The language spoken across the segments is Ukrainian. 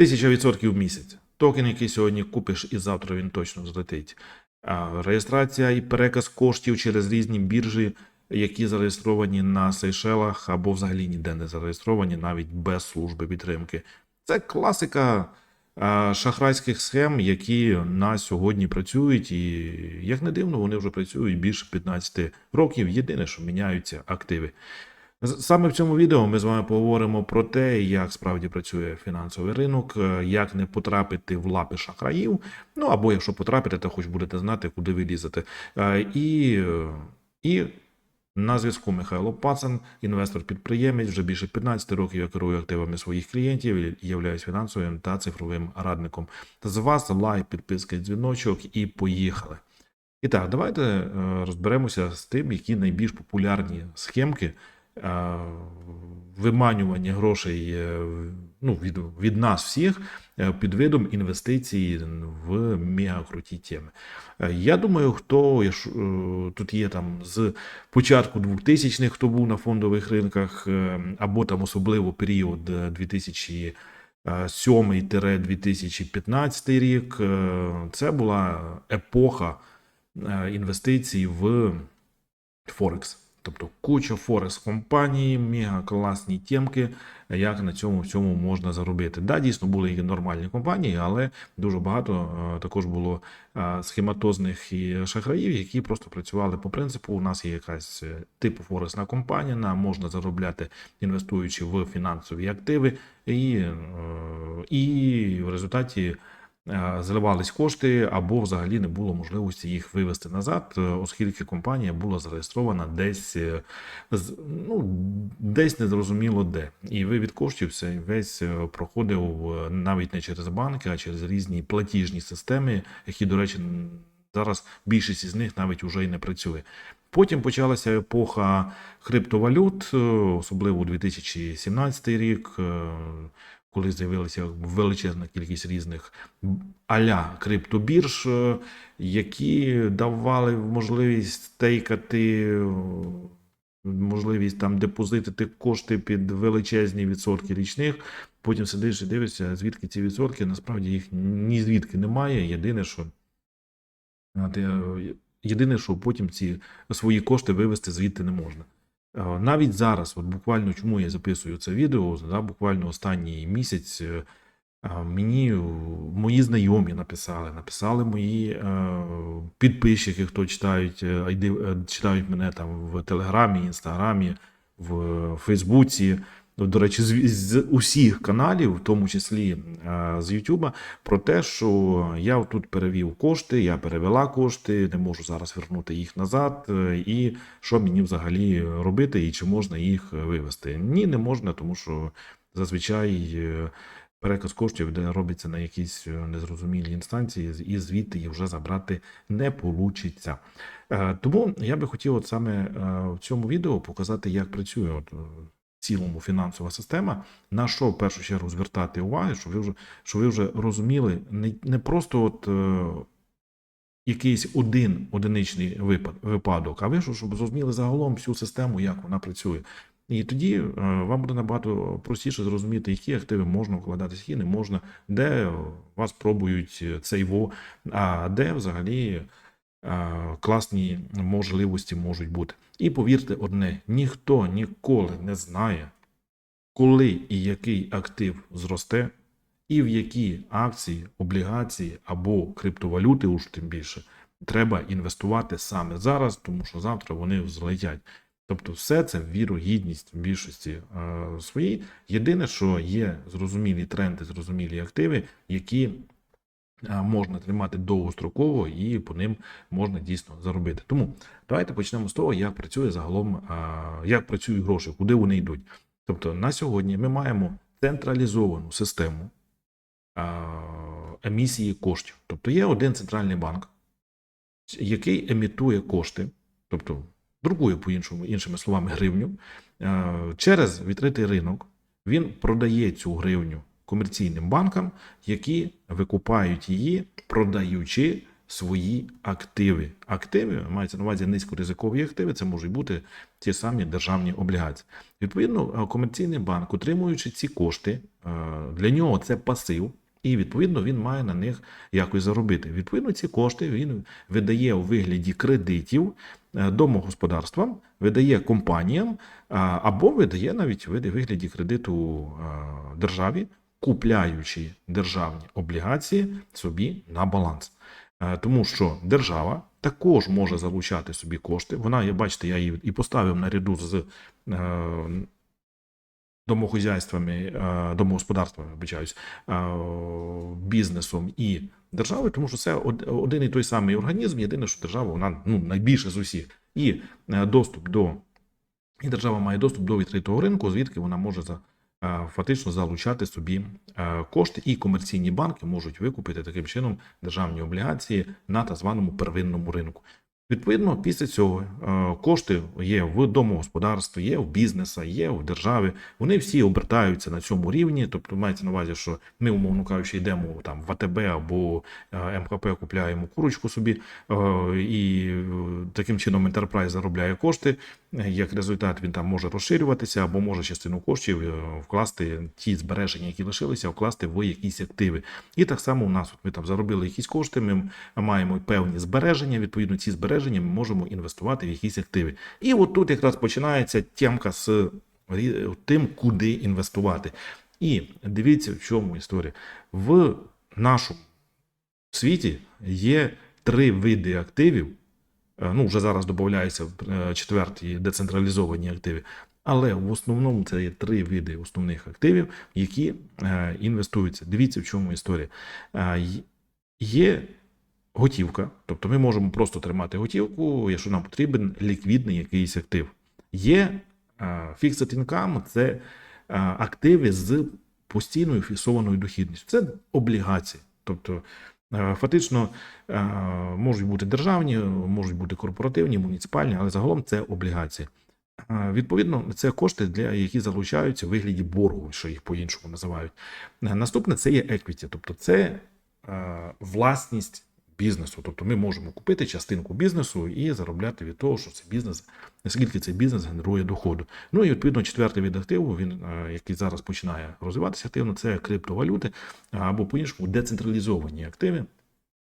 1000% в місяць. Токен, який сьогодні купиш, і завтра він точно злетить. Реєстрація і переказ коштів через різні біржі, які зареєстровані на Сейшелах або взагалі ніде не зареєстровані, навіть без служби підтримки. Це класика шахрайських схем, які на сьогодні працюють, і як не дивно, вони вже працюють більше 15 років. Єдине, що міняються активи. Саме в цьому відео ми з вами поговоримо про те, як справді працює фінансовий ринок, е, як не потрапити в лапи шахраїв. Ну або якщо потрапите, то хоч будете знати, куди ви лізете. Е, І, і на зв'язку Михайло Пацан, інвестор-підприємець, вже більше 15 років я керую активами своїх клієнтів і являюсь фінансовим та цифровим радником. З вас лайк, підписка, дзвіночок і поїхали. І так, давайте е, розберемося з тим, які найбільш популярні схемки виманювання грошей е, ну, від, від нас всіх е, під видом інвестицій в мегакруті теми. Е, Я думаю, хто е, тут є там з початку 2000-х, хто був на фондових ринках, е, або там особливо період е, 2000 2007-2015 рік, е, це була епоха е, інвестицій в Форекс. Тобто куча Форекс компаній, мега класні темки, як на цьому всьому можна заробити. Да, дійсно були і нормальні компанії, але дуже багато е, також було е, схематозних і шахраїв, які просто працювали по принципу: у нас є якась типу Форексна компанія, нам можна заробляти, інвестуючи в фінансові активи, і, і в результаті заливались кошти або взагалі не було можливості їх вивести назад, е, оскільки компанія була зареєстрована десь, е, ну, десь незрозуміло де. І вивід коштів весь е, проходив е, навіть не через банки, а через різні платіжні системи, які, до речі, зараз більшість із них навіть уже й не працює. Потім почалася епоха криптовалют, е, особливо 2017 рік, е, коли з'явилася величезна кількість різних аля криптобірж, е, які давали можливість стейкати, можливість там депозитити кошти під величезні відсотки річних. Потім сидиш і дивишся, звідки ці відсотки. Насправді їх ні звідки немає. Єдине, що єдине, що потім ці свої кошти вивести звідти не можна. Е, Навіть зараз, от буквально чому я записую це відео, да, буквально останній місяць е, мені е, мої знайомі написали, написали мої підписчики, хто читають, читають мене там в Телеграмі, Інстаграмі, в Фейсбуці. Ну, До речі, з, з усіх каналів, в тому числі е, з Ютуба, про те, що я тут перевів кошти, я перевела кошти, не можу зараз вернути їх назад, е, і що мені взагалі робити, і чи можна їх вивести? Ні, не можна, тому що зазвичай е, переказ коштів де робиться на якійсь е, незрозумілій інстанції, і звідти їх вже забрати не получиться. Тому я би хотів от саме в цьому відео показати, як працює цілому фінансова система, на що в першу чергу звертати увагу, щоб ви вже, щоб ви вже розуміли не, не просто от. е, Якийсь один одиничний випад, випадок, а ви що, щоб зрозуміли загалом всю систему, як вона працює. І тоді е, вам буде набагато простіше зрозуміти, які активи можна вкладати, які не можна, де е, вас пробують цей во, а де взагалі е, класні можливості можуть бути. І повірте одне: ніхто ніколи не знає, коли і який актив зросте, і в які акції, облігації або криптовалюти, уж тим більше, треба інвестувати саме зараз, тому що завтра вони злетять. Тобто, все це вірогідність в більшості е, своїй. Єдине, що є зрозумілі тренди, зрозумілі активи, які е, можна тримати довгостроково і по ним можна дійсно заробити. Тому давайте почнемо з того, як працює загалом, е, як працюють гроші, куди вони йдуть. Тобто на сьогодні ми маємо централізовану систему е, емісії коштів. Тобто є один центральний банк, який емітує кошти, тобто друкує по іншому, іншими словами, гривню. Е, Через відкритий ринок він продає цю гривню комерційним банкам, які викупають її, продаючи свої активи. Активи мається на увазі низькоризикові активи. Це можуть бути ті самі державні облігації. Відповідно, е, комерційний банк, отримуючи ці кошти, е, для нього це пасив. І відповідно він має на них якось заробити. Відповідно, ці кошти він видає у вигляді кредитів е, домогосподарствам, видає компаніям або видає навіть в вигляді кредиту державі, купляючи державні облігації собі на баланс. Е, Тому що держава також може залучати собі кошти. Вона, бачите, я її і поставив наряду з е, домохозяйствами, е, домогосподарствами, вибачаюсь, бізнесом і державою, тому що це один і той самий організм. Єдине, що держава вона ну, найбільше з усіх. І доступ до і держава має доступ до відкритого ринку, звідки вона може за фактично залучати собі е, кошти, і комерційні банки можуть викупити таким чином державні облігації на так званому первинному ринку. Відповідно, після цього е, кошти є в домогосподарстві, є в бізнеса, є в держави. Вони всі обертаються на цьому рівні. Тобто мається на увазі, що ми, умовно кажучи, йдемо там в АТБ або е, МХП купляємо курочку собі, е, і таким чином Enterprise заробляє кошти. Як результат, він там може розширюватися або може частину коштів вкласти ті збереження, які лишилися, вкласти в якісь активи. І так само у нас от ми там заробили якісь кошти. Ми маємо певні збереження. Відповідно, ці збереження ми можемо інвестувати в якісь активи. І от тут якраз починається тямка з тим, куди інвестувати. І дивіться, в чому історія. В нашому світі є три види активів. Е, Ну, вже зараз додаються е, четверті децентралізовані активи. Але в основному це є три види основних активів, які е, інвестуються. Дивіться, в чому історія. Є готівка, тобто ми можемо просто тримати готівку, якщо нам потрібен ліквідний якийсь актив. Є е, fixed income, це е, активи з постійною фіксованою дохідністю. Це облігації. Тобто, е, фактично можуть бути державні, можуть бути корпоративні, муніципальні, але загалом це облігації. Відповідно, це кошти, для які залучаються в вигляді боргу, що їх по-іншому називають. Наступне це є equity, тобто це власність бізнесу. Тобто ми можемо купити частинку бізнесу і заробляти від того, що це бізнес, наскільки цей бізнес генерує доходу. Ну і відповідно четвертий від активу, він, е, який зараз починає розвиватися активно, це криптовалюти або по-іншому децентралізовані активи.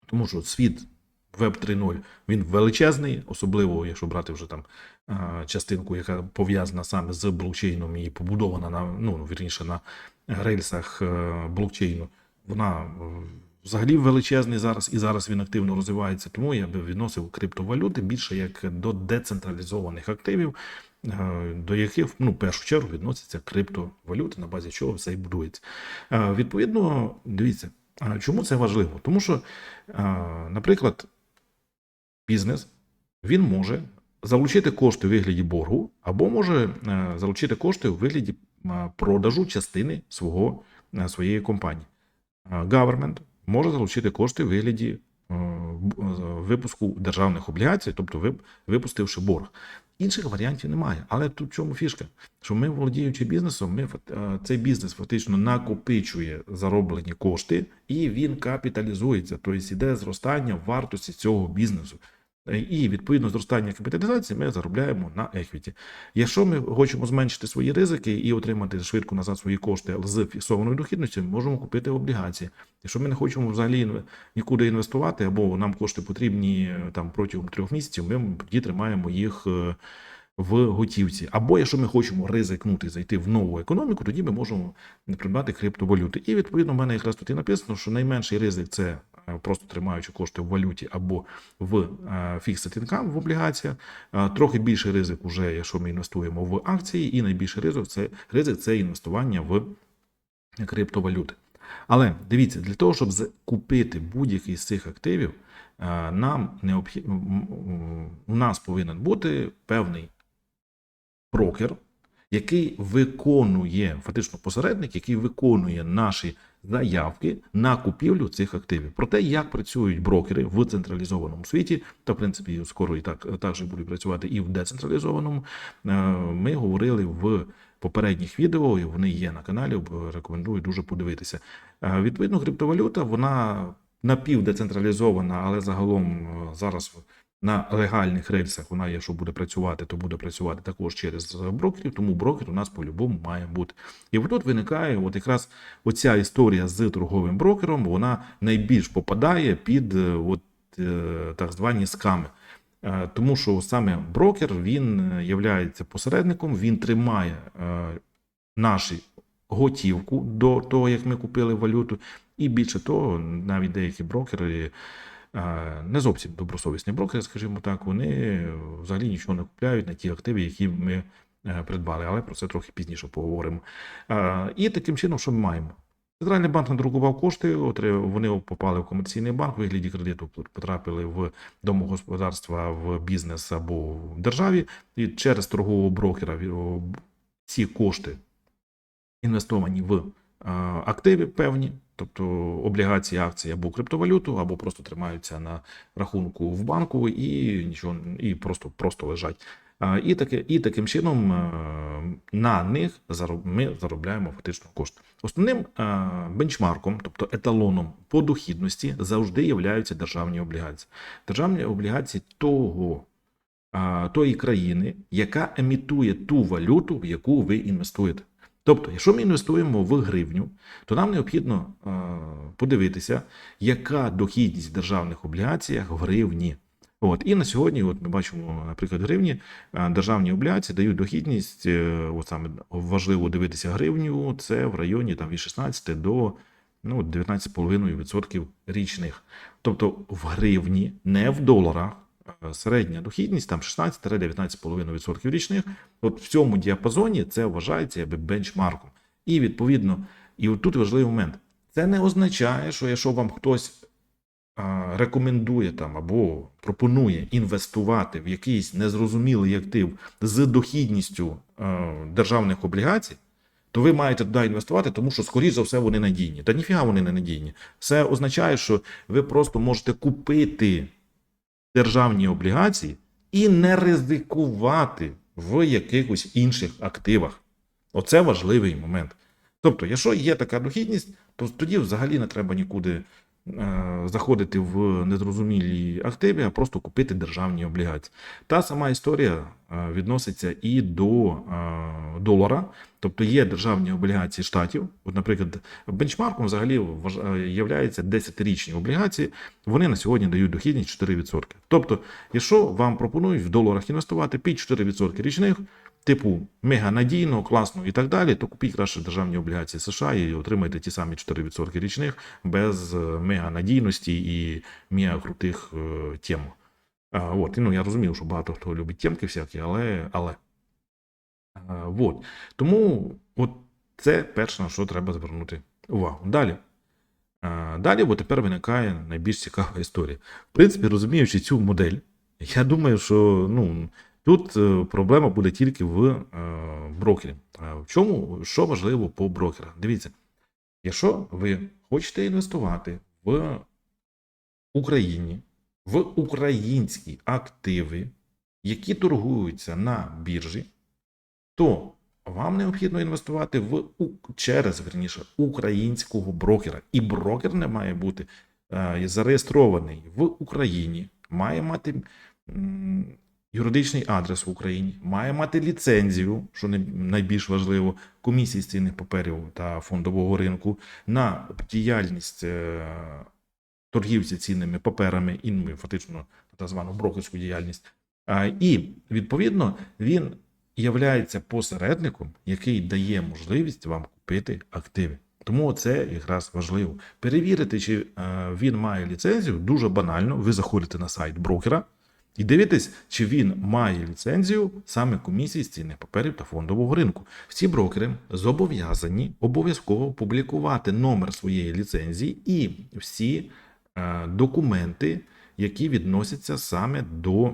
Тому що світ Web 3.0 він величезний, особливо якщо брати вже там а, частинку, яка пов'язана саме з блокчейном і побудована на ну вірніше на рельсах е, блокчейну. Вона е, взагалі величезний зараз і зараз він активно розвивається. Тому я би відносив криптовалюти більше як до децентралізованих активів, е, до яких ну, в першу чергу відносяться криптовалюти, на базі чого все і будується. Е, Відповідно, дивіться, чому це важливо? Тому що, е, наприклад, бізнес він може залучити кошти у вигляді боргу, або може залучити кошти у вигляді продажу частини свого, своєї компанії. Government може залучити кошти в вигляді е, е, випуску державних облігацій, тобто вип- випустивши борг. Інших варіантів немає. Але тут в чому фішка? Що ми, володіючи бізнесом, ми е, цей бізнес фактично накопичує зароблені кошти і він капіталізується, тобто йде зростання вартості цього бізнесу. Е, І відповідно зростання капіталізації ми заробляємо на еквіті. Якщо ми хочемо зменшити свої ризики і отримати швидко назад свої кошти з фіксованою дохідністю, ми можемо купити облігації. Якщо ми не хочемо взагалі нікуди інвестувати, або нам кошти потрібні е, там протягом трьох місяців, ми тоді тримаємо їх. Е, В готівці, або якщо ми хочемо ризикнути зайти в нову економіку, тоді ми можемо придбати криптовалюти. І відповідно, в мене якраз тут і написано, що найменший ризик це е, просто тримаючи кошти в валюті або в е, fixed income, в облігаціях. Е, Трохи більший ризик, уже, якщо ми інвестуємо в акції, і найбільший ризик це ризик це інвестування в криптовалюти. Але дивіться, для того, щоб купити будь-який з цих активів, е, нам необхідно у нас повинен бути певний брокер, який виконує фактично посередник, який виконує наші заявки на купівлю цих активів. Про те, як працюють брокери в централізованому світі, та в принципі скоро і так також будуть працювати і в децентралізованому. е, Ми говорили в попередніх відео, і вони є на каналі. Рекомендую дуже подивитися. Е, Відповідно, криптовалюта вона напівдецентралізована, але загалом е, зараз на легальних рельсах вона, якщо буде працювати, то буде працювати також через брокерів, тому брокер у нас по-любому має бути. І тут виникає от якраз оця історія з торговим брокером, вона найбільш попадає під е, от, е, так звані сками. Е, Тому що саме брокер він є посередником, він тримає наші готівку до того, як ми купили валюту, і більше того, навіть деякі брокери. Не зовсім добросовісні брокери, скажімо так, вони взагалі нічого не купляють на ті активи, які ми е, придбали, але про це трохи пізніше поговоримо. І таким чином, що ми маємо? Центральний банк надрукував кошти, вони попали в комерційний банк, в вигляді кредиту потрапили в домогосподарства, в бізнес або в державі, і через торгового брокера ці кошти інвестовані в активи певні, тобто облігації, акції або криптовалюту, або просто тримаються на рахунку в банку і нічого і просто, просто лежать. І, таке, і таким чином е, на них ми заробляємо фактично кошти. Основним е, бенчмарком, тобто еталоном по дохідності, завжди являються державні облігації. Державні облігації того, тої країни, яка емітує ту валюту, в яку ви інвестуєте. Тобто, якщо ми інвестуємо в гривню, то нам необхідно е, подивитися, яка дохідність в державних облігаціях в гривні. От і на сьогодні, от ми бачимо, наприклад, гривні, е, державні облігації дають дохідність. е, От саме важливо дивитися гривню. Це в районі там від 16 до ну, 19,5% річних. Тобто в гривні, не в доларах. Е, Середня дохідність там 16-19,5% річних. От в цьому діапазоні це вважається якби бенчмарком. І відповідно, і от тут важливий момент. Це не означає, що якщо вам хтось рекомендує там або пропонує інвестувати в якийсь незрозумілий актив з дохідністю е, державних облігацій, то ви маєте туди інвестувати, тому що, скоріш за все, вони надійні. Та ніфіга вони не надійні. Це означає, що ви просто можете купити державні облігації і не ризикувати в якихось інших активах. Оце важливий момент. Тобто, якщо є така дохідність, то тоді взагалі не треба нікуди заходити в незрозумілі активи, а просто купити державні облігації. Та сама історія е, відноситься і до е, долара. Тобто є державні облігації штатів. От, наприклад, бенчмарком взагалі е, являються 10-річні облігації. Вони на сьогодні дають дохідність 4%. Тобто, якщо вам пропонують в доларах інвестувати під 4% річних, типу мега надійно, класно і так далі, то купіть краще державні облігації США і отримайте ті самі 4% річних без е, мега надійності і мега крутих е, тем. А, от, і, ну, я розумів, що багато хто любить темки всякі, але. але. А, от. Тому от це перше, на що треба звернути увагу. Далі. А, Далі, бо тепер виникає найбільш цікава історія. В принципі, розуміючи цю модель, я думаю, що ну, тут е, проблема буде тільки в е, брокері. В чому, що важливо по брокерах? Дивіться, якщо ви хочете інвестувати в Україні, в українські активи, які торгуються на біржі, то вам необхідно інвестувати в через верніше українського брокера. І брокер не має бути е, зареєстрований в Україні, має мати юридичний адрес в Україні, має мати ліцензію, що найбільш важливо, комісії з цінних паперів та фондового ринку на діяльність е, торгівці цінними паперами і ну, фактично так звану брокерську діяльність. І відповідно він являється посередником, який дає можливість вам купити активи. Тому це якраз важливо. Перевірити, чи е, він має ліцензію, дуже банально. Ви заходите на сайт брокера і дивитесь, чи він має ліцензію саме комісії з цінних паперів та фондового ринку. Всі брокери зобов'язані обов'язково публікувати номер своєї ліцензії і всі е, документи, які відносяться саме до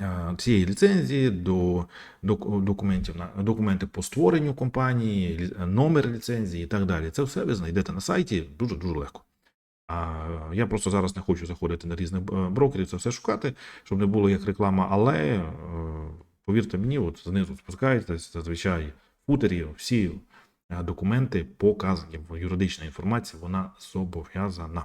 е, цієї ліцензії, до док- документів на документи по створенню компанії, номер ліцензії і так далі. Це все ви знайдете на сайті дуже дуже легко. Я просто зараз не хочу заходити на різних е, брокерів, це все шукати, щоб не було як реклама. Але е, повірте мені, от знизу спускаєтесь, зазвичай футері всі е, документи показані, юридична інформація, вона зобов'язана.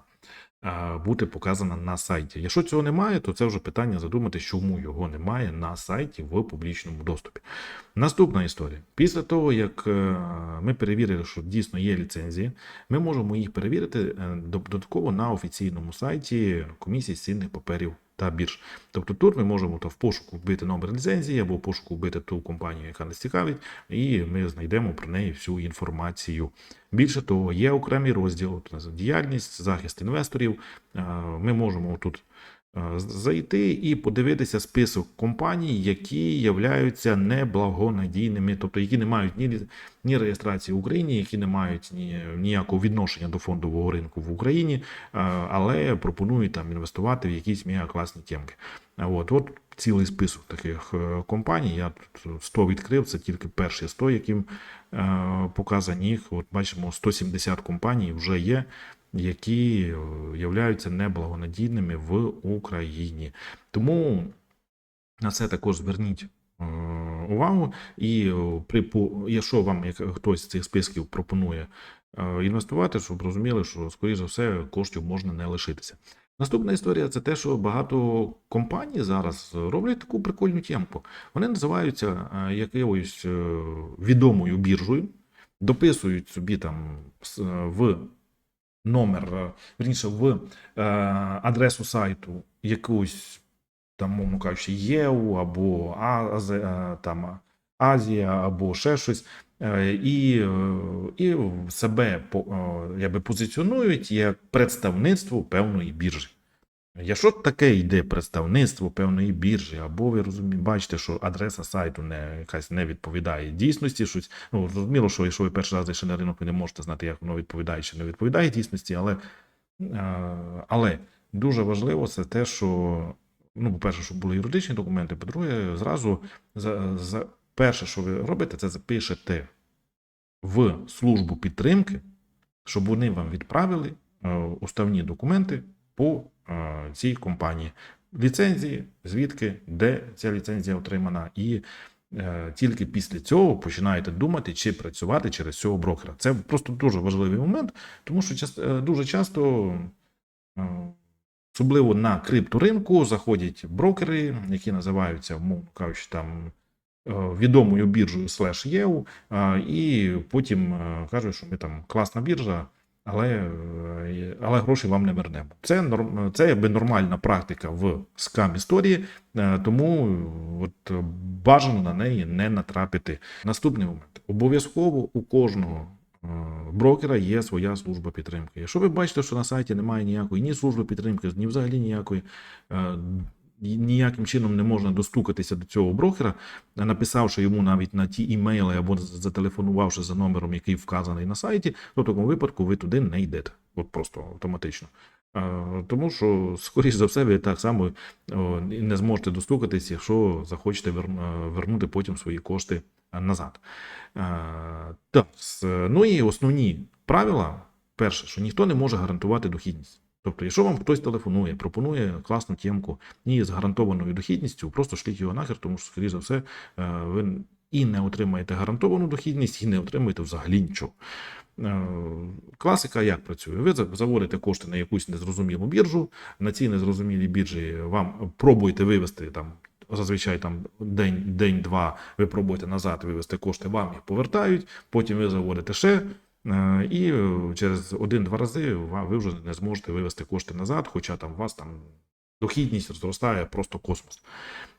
Бути показана на сайті. Якщо цього немає, то це вже питання задумати, чому його немає на сайті в публічному доступі. Наступна історія. Після того, як е, ми перевірили, що дійсно є ліцензії, ми можемо їх перевірити е, додатково на офіційному сайті комісії з цінних паперів та бірж. Тобто тут ми можемо то в пошуку вбити номер ліцензії або в пошуку вбити ту компанію, яка нас цікавить, і ми знайдемо про неї всю інформацію. Більше того, є окремий розділ діяльність, захист інвесторів. Е, Ми можемо тут зайти і подивитися список компаній, які являються неблагонадійними, тобто які не мають ні, ні реєстрації в Україні, які не мають ні, ніякого відношення до фондового ринку в Україні, е, але пропонують там інвестувати в якісь мегакласні тємки. От, от цілий список таких е, компаній. Я тут 100 відкрив, це тільки перші 100, яким е, показані. От бачимо, 170 компаній вже є, які е, являються неблагонадійними в Україні. Тому на це також зверніть е, увагу. І е, при якщо вам хтось з цих списків пропонує інвестувати, щоб розуміли, що скоріш за все коштів можна не лишитися. Наступна історія це те, що багато компаній зараз роблять таку прикольну тємку. Вони називаються якоюсь відомою біржею, дописують собі там в номер, е, верніше, в е, адресу сайту якусь там, мовно кажучи, ЄУ або е, там, Азія, або ще щось. І, і себе якби позиціонують як представництво певної біржі. Якщо таке йде представництво певної біржі, або ви розумієте, бачите, що адреса сайту не якась не відповідає дійсності, щось ну зрозуміло, що якщо ви перший раз зайшли на ринок, ви не можете знати, як воно відповідає чи не відповідає дійсності, але, але дуже важливо це те, що ну, по-перше, щоб були юридичні документи, по-друге, зразу за, за перше, що ви робите, це запишете в службу підтримки, щоб вони вам відправили е, уставні документи по е, цій компанії. Ліцензії, звідки, де ця ліцензія отримана, і е, тільки після цього починаєте думати, чи працювати через цього брокера. Це просто дуже важливий момент, тому що час- е, дуже часто, е, особливо на крипторинку, заходять брокери, які називаються, мовно кажучи, там е, відомою біржею слеш ЄУ, і потім кажуть, що ми там класна біржа, але, е, але гроші вам не вернемо. Це це якби нормальна практика в скам історії, е, тому от бажано на неї не натрапити. Наступний момент: обов'язково у кожного. е, Брокера є своя служба підтримки. Якщо ви бачите, що на сайті немає ніякої ні служби підтримки, ні взагалі ніякої, ніяким чином не можна достукатися до цього брокера, написавши йому навіть на ті імейли або зателефонувавши за номером, який вказаний на сайті, то в такому випадку ви туди не йдете. От просто автоматично. Тому що, скоріш за все, ви так само не зможете достукатись, якщо захочете е, вернути потім свої кошти назад. Так, ну і основні правила: перше, що ніхто не може гарантувати дохідність. Тобто, якщо вам хтось телефонує, пропонує класну тємку і з гарантованою дохідністю, просто шліть його нахер, тому що, скоріш за все, е, ви і не отримаєте гарантовану дохідність, і не отримаєте взагалі нічого. Е, Класика як працює? Ви заводите кошти на якусь незрозумілу біржу. На цій незрозумілій біржі вам пробуєте вивести там. Зазвичай там день, день-два ви пробуєте назад вивести кошти, вам їх повертають, потім ви заводите ще, і е, через один-два рази ви вже не зможете вивести кошти назад, хоча там у вас там дохідність зростає просто космос.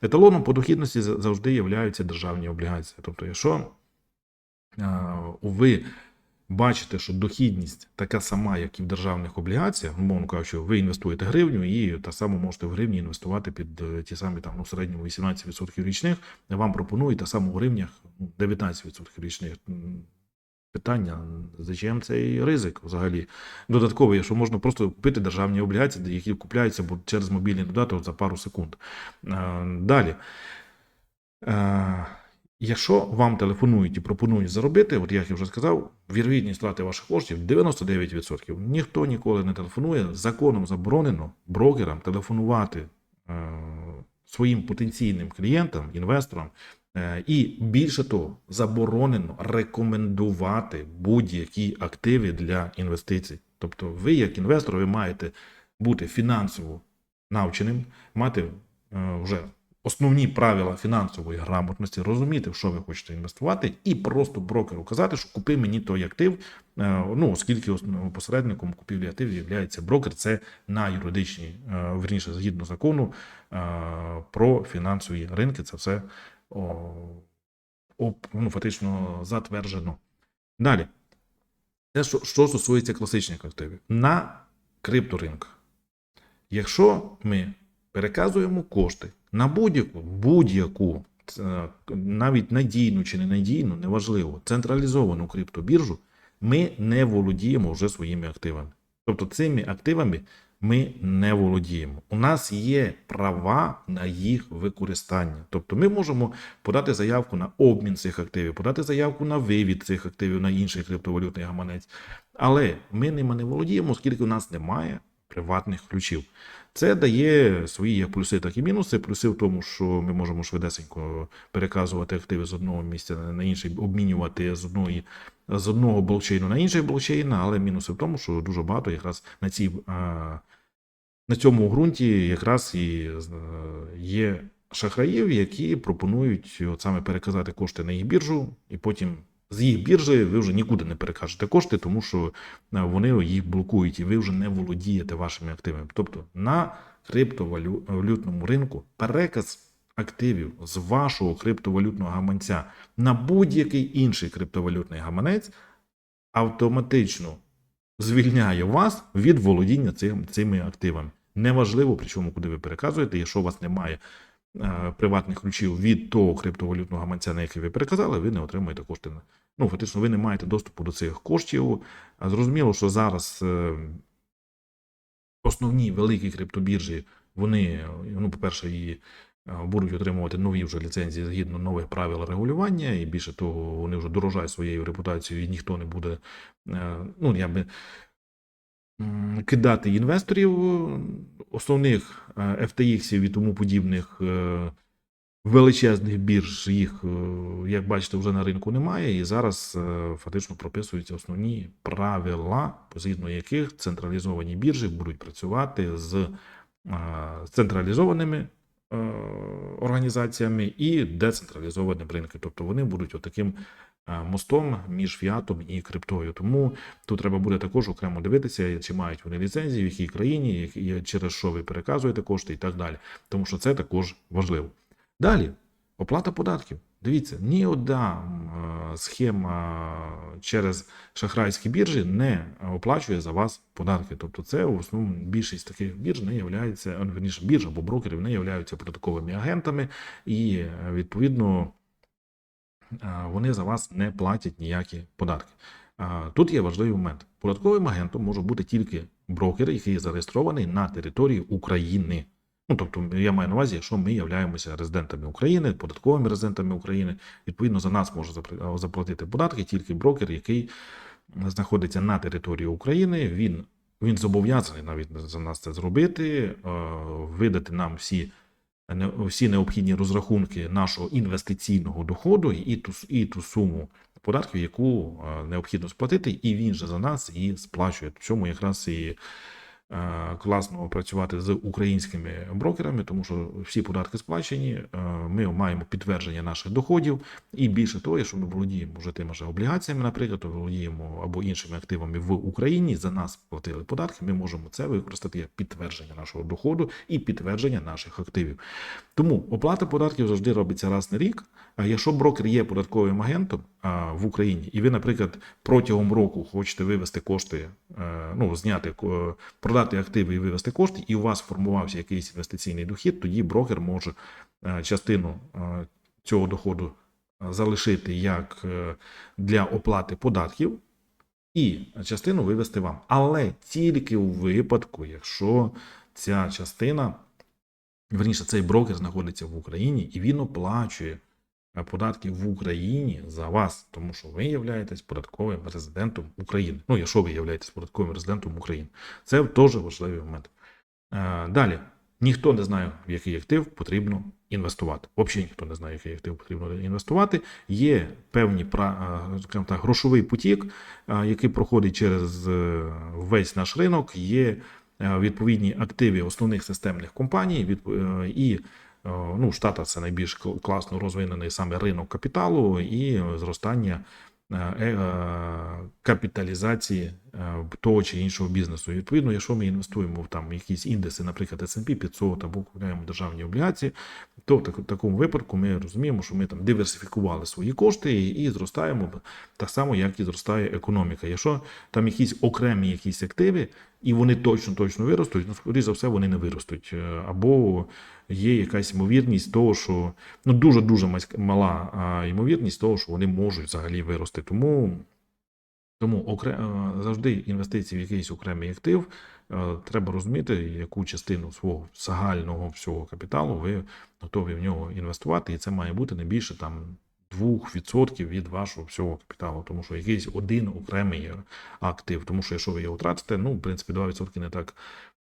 Еталоном по дохідності завжди являються державні облігації. Тобто, якщо е, ви бачите, що дохідність така сама, як і в державних облігаціях, умовно кажучи, ви інвестуєте гривню і так само можете в гривні інвестувати під е, ті самі там ну, середньому 18% річних, вам пропонують так само в гривнях ну, 19% річних. Питання, зачем цей ризик взагалі? Додатково, що можна просто купити державні облігації, які купляються через мобільний додаток за пару секунд. Е, Далі. Е, Якщо вам телефонують і пропонують заробити, от як я вже сказав, вірогідність втрати ваших коштів 99%. Ніхто ніколи не телефонує. Законом заборонено брокерам телефонувати е, своїм потенційним клієнтам, інвесторам. Е, і більше того, заборонено рекомендувати будь-які активи для інвестицій. Тобто, ви, як інвестор, ви маєте бути фінансово навченим, мати е, вже основні правила фінансової грамотності, розуміти, в що ви хочете інвестувати, і просто брокеру казати, що купи мені той актив. Е, Ну, оскільки посередником купівлі активів є брокер, це на юридичній, верніше, згідно закону про фінансові ринки. Це все об- ну, фактично затверджено. Далі. Те, що, що стосується класичних активів. На крипторинках. Якщо ми переказуємо кошти на будь-яку, будь-яку, е, навіть надійну чи не надійну, неважливо, централізовану криптобіржу, ми не володіємо вже своїми активами. Тобто цими активами ми не володіємо. У нас є права на їх використання. Тобто ми можемо подати заявку на обмін цих активів, подати заявку на вивід цих активів на інший криптовалютний гаманець. Але ми ними не володіємо, оскільки у нас немає приватних ключів. Це дає свої як плюси, так і мінуси. Плюси в тому, що ми можемо швидесенько переказувати активи з одного місця на інший, обмінювати з одної з одного блокчейну на інший блокчейн, але мінуси в тому, що дуже багато якраз на цій а, на цьому ґрунті якраз і е, є шахраїв, які пропонують от саме переказати кошти на їх біржу, і потім з їх біржі ви вже нікуди не перекажете кошти, тому що е, вони їх блокують, і ви вже не володієте вашими активами. Тобто на криптовалютному ринку переказ активів з вашого криптовалютного гаманця на будь-який інший криптовалютний гаманець автоматично звільняє вас від володіння цим, цими активами. Неважливо, причому куди ви переказуєте, якщо у вас немає е, приватних ключів від того криптовалютного гаманця, на який ви переказали, ви не отримаєте кошти. Ну, фактично, ви не маєте доступу до цих коштів. Зрозуміло, що зараз е, основні великі криптобіржі, вони, ну, по-перше, е, будуть отримувати нові вже ліцензії згідно нових правил регулювання, і більше того, вони вже дорожають своєю репутацією, і ніхто не буде, е, ну, я би кидати інвесторів е, основних е, FTX і тому подібних е, величезних бірж. Їх, е, як бачите, вже на ринку немає, і зараз е, фактично прописуються основні правила, згідно яких централізовані біржі будуть працювати з е, централізованими е, організаціями і децентралізованим ринком. Тобто вони будуть отаким е, мостом між фіатом і криптою. Тому тут треба буде також окремо дивитися, чи мають вони ліцензії, в якій країні, через що ви переказуєте кошти і так далі. Тому що це також важливо. Далі, оплата податків. Дивіться, ні одна е, схема через шахрайські біржі не оплачує за вас податки. Тобто, це в основному більшість таких бірж не являється, а, верніше, бірж або брокерів не являються податковими агентами, і е, відповідно вони за вас не платять ніякі податки. Тут є важливий момент. Податковим агентом може бути тільки брокер, який зареєстрований на території України. Ну, тобто, я маю на увазі, якщо ми являємося резидентами України, податковими резидентами України, відповідно за нас може заплатити податки тільки брокер, який знаходиться на території України. Він, він зобов'язаний навіть за нас це зробити, видати нам всі всі необхідні розрахунки нашого інвестиційного доходу і ту, і ту суму податків, яку необхідно сплатити, і він же за нас і сплачує. В цьому якраз і класно працювати з українськими брокерами, тому що всі податки сплачені, е, ми маємо підтвердження наших доходів, і більше того, якщо ми володіємо вже тими ж облігаціями, наприклад, то володіємо або іншими активами в Україні, за нас платили податки, ми можемо це використати як підтвердження нашого доходу і підтвердження наших активів. Тому оплата податків завжди робиться раз на рік. Якщо брокер є податковим агентом в Україні, і ви, наприклад, протягом року хочете вивести кошти, е, ну зняти ко- продати активи і вивести кошти, і у вас формувався якийсь інвестиційний дохід, тоді брокер може е, частину е, цього доходу е, залишити як е, для оплати податків. І частину вивести вам. Але тільки у випадку, якщо ця частина верніше, цей брокер знаходиться в Україні і він оплачує податки в Україні за вас, тому що ви являєтесь податковим резидентом України. Ну, якщо ви являєтесь податковим резидентом України, це теж важливий момент. Е, Далі, ніхто не знає, в який актив потрібно інвестувати. Взагалі ніхто не знає, в який актив потрібно інвестувати. Є певні е, скажімо так, грошовий потік, е, який проходить через весь наш ринок. Є відповідні активи основних системних компаній і ну, в це найбільш класно розвинений саме ринок капіталу і зростання е, е, капіталізації е, того чи іншого бізнесу. І, відповідно, якщо ми інвестуємо в там якісь індекси, наприклад, S&P 500 або купуємо державні облігації, то в такому випадку ми розуміємо, що ми там диверсифікували свої кошти і, зростаємо так само, як і зростає економіка. Якщо там якісь окремі якісь активи, і вони точно точно виростуть, ну скоріше за все, вони не виростуть. Е, Або є якась ймовірність того, що ну дуже дуже мала ймовірність того, що вони можуть взагалі вирости. Тому тому е, завжди інвестиції в якийсь окремий актив е, треба розуміти, яку частину свого загального всього капіталу ви готові в нього інвестувати, і це має бути не більше там 2% від вашого всього капіталу, тому що якийсь один окремий актив. Тому що якщо ви його втратите, ну в принципі 2% не так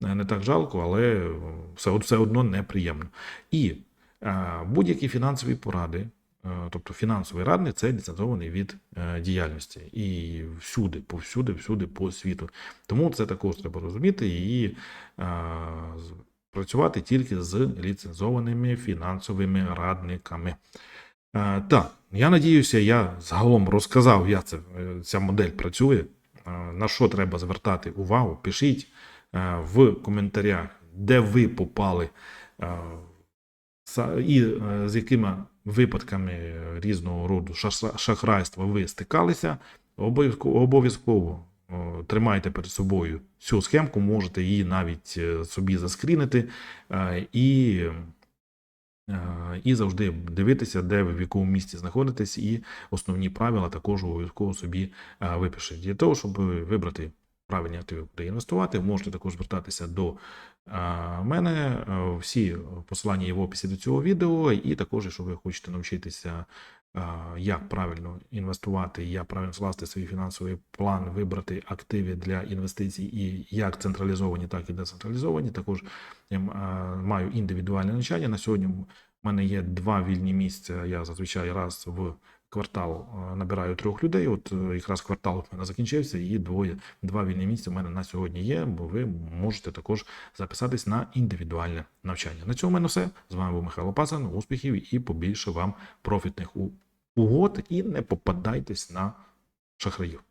не так жалко, але все, все одно неприємно. І е, будь-які фінансові поради. Е, Тобто фінансовий радник це ліцензований від е, діяльності і всюди, повсюди, всюди по світу. Тому це також треба розуміти і е, працювати тільки з ліцензованими фінансовими радниками. Так, я надіюся, я загалом розказав, як це, ця модель працює. На що треба звертати увагу? Пишіть в коментарях, де ви попали і е, з якими випадками різного роду шахрайства ви стикалися. Обов'язково тримайте перед собою цю схемку, можете її навіть е, собі заскрінити е, і. Е, І завжди дивитися, де ви в якому місці знаходитесь, і основні правила також обов'язково собі е, випишіть. Для того, щоб вибрати правильні активи, куди інвестувати, можете також звертатися до е, мене. Е, Всі посилання є в описі до цього відео, і також, якщо ви хочете навчитися, е, як правильно інвестувати, як правильно скласти свій фінансовий план, вибрати активи для інвестицій, і як централізовані, так і децентралізовані. Також я маю індивідуальне навчання. На сьогодні в мене є два вільні місця. Я зазвичай раз в квартал е, набираю трьох людей. От е, якраз квартал у мене закінчився, і двоє два вільні місця у мене на сьогодні є. Бо ви можете також записатись на індивідуальне навчання. На цьому в мене все. З вами був Михайло Пасан. Успіхів і побільше вам профітних угод. І не попадайтесь на шахраїв.